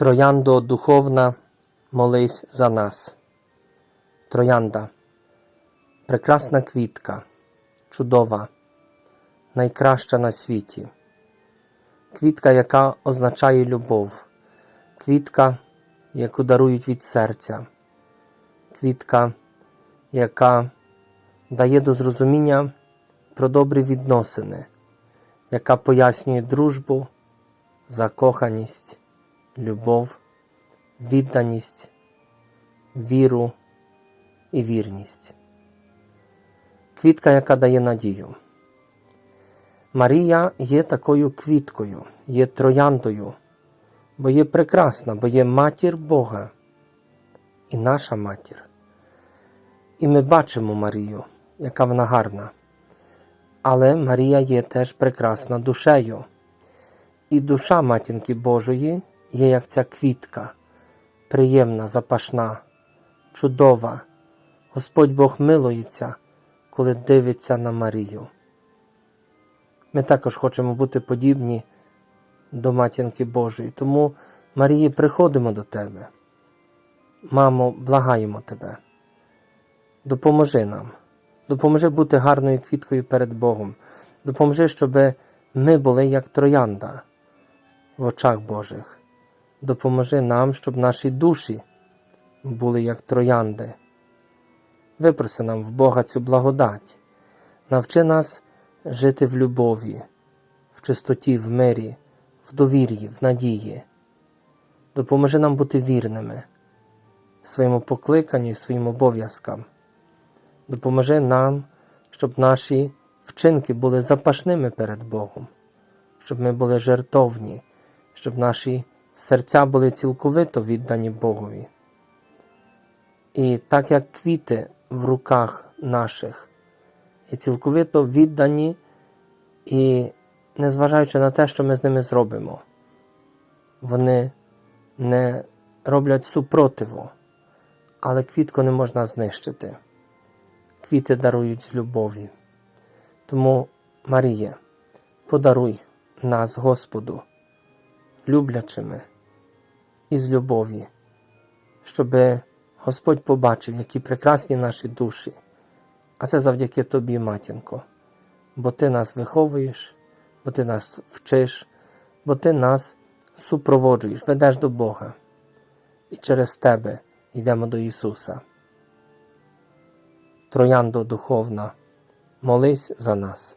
Трояндо духовна, молись за нас. Троянда. Прекрасна квітка, чудова, найкраща на світі. Квітка, яка означає любов, квітка, яку дарують від серця, квітка, яка дає до зрозуміння про добрі відносини, яка пояснює дружбу, закоханість, любов, відданість, віру і вірність. Квітка, яка дає надію. Марія є такою квіткою, є трояндою, бо є прекрасна, бо є матір Бога і наша матір. І ми бачимо Марію, яка вона гарна. Але Марія є теж прекрасна душею. І душа матінки Божої є як ця квітка, приємна, запашна, чудова. Господь Бог милується, коли дивиться на Марію. Ми також хочемо бути подібні до матінки Божої, тому Марії приходимо до Тебе. Мамо, благаємо Тебе. Допоможи нам, допоможи бути гарною квіткою перед Богом, допоможи, щоб ми були як троянда в очах Божих. Допоможи нам, щоб наші душі були як троянди. Випроси нам в Бога цю благодать, навчи нас жити в любові, в чистоті, в мирі, в довір'ї, в надії. Допоможи нам бути вірними своєму покликанню і своїм обов'язкам. Допоможи нам, щоб наші вчинки були запашними перед Богом, щоб ми були жертовні, щоб наші серця були цілковито віддані Богові. І так як квіти в руках наших і цілковито віддані, і незважаючи на те, що ми з ними зробимо, вони не роблять супротиву, але квітку не можна знищити. Квіти дарують з любові. Тому, Маріє, подаруй нас Господу, люблячими і з любові, щоби Господь побачив, які прекрасні наші душі, а це завдяки тобі, матінко, бо ти нас виховуєш, бо ти нас вчиш, бо ти нас супроводжуєш, ведеш до Бога. І через тебе йдемо до Ісуса. Трояндо духовна, молись за нас.